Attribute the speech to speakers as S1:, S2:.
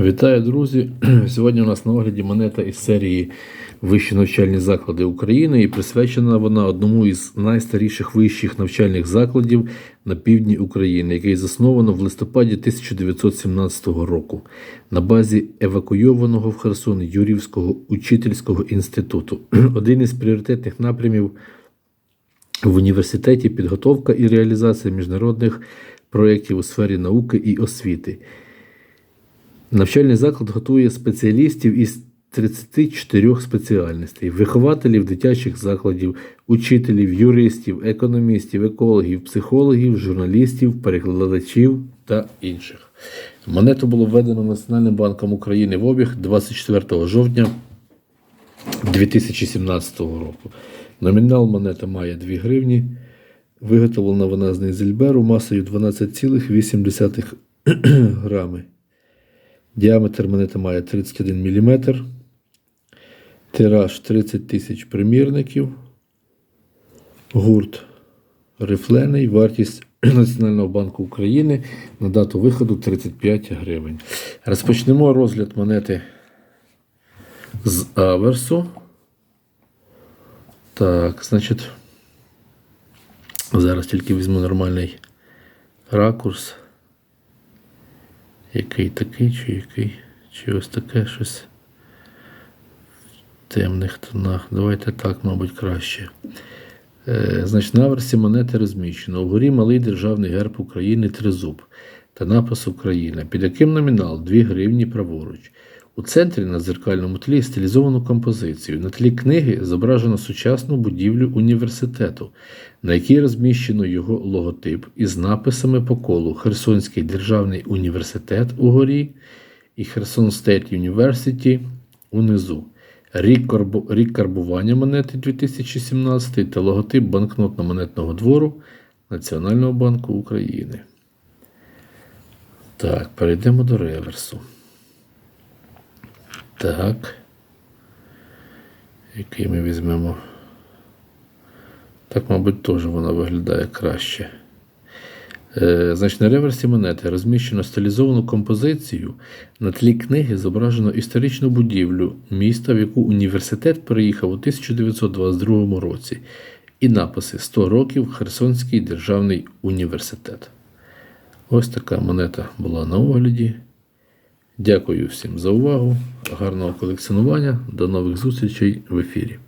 S1: Вітаю, друзі! Сьогодні у нас на огляді монета із серії Вищі навчальні заклади України і присвячена вона одному із найстаріших вищих навчальних закладів на півдні України, який засновано в листопаді 1917 року на базі евакуйованого в Херсон Юрівського учительського інституту. Один із пріоритетних напрямів в університеті підготовка і реалізація міжнародних проєктів у сфері науки і освіти. Навчальний заклад готує спеціалістів із 34 спеціальностей, вихователів дитячих закладів, учителів, юристів, економістів, екологів, психологів, журналістів, перекладачів та інших. Монету було введено Національним банком України в обіг 24 жовтня 2017 року. Номінал монета має 2 гривні. Виготовлена вона з нейзельберу масою 12,8 грами. Діаметр монети має 31 мм. Тираж 30 тисяч примірників. Гурт рифлений. Вартість Національного банку України на дату виходу 35 гривень. Розпочнемо розгляд монети з аверсу. Так, значить, зараз тільки візьму нормальний ракурс. Який такий, чи який, чи ось таке щось в темних тонах. Давайте так, мабуть, краще. Е, значить, на версі монети розміщено. Угорі малий державний герб України Тризуб та напис Україна, під яким номінал 2 гривні праворуч. У центрі на дзеркальному тлі стилізовану композицію. На тлі книги зображено сучасну будівлю університету, на якій розміщено його логотип із написами по колу Херсонський державний університет угорі і Херсон State University унизу. Рік карбування монети 2017 та логотип банкнотно-монетного двору Національного банку України. Так, перейдемо до реверсу. Так. Який ми візьмемо? Так, мабуть, теж вона виглядає краще. Е, значить, на реверсі монети розміщено стилізовану композицію. На тлі книги зображено історичну будівлю міста, в яку університет переїхав у 1922 році, і написи 100 років Херсонський державний університет. Ось така монета була на огляді. Дякую всім за увагу. Гарного колекціонування. До нових зустрічей в ефірі.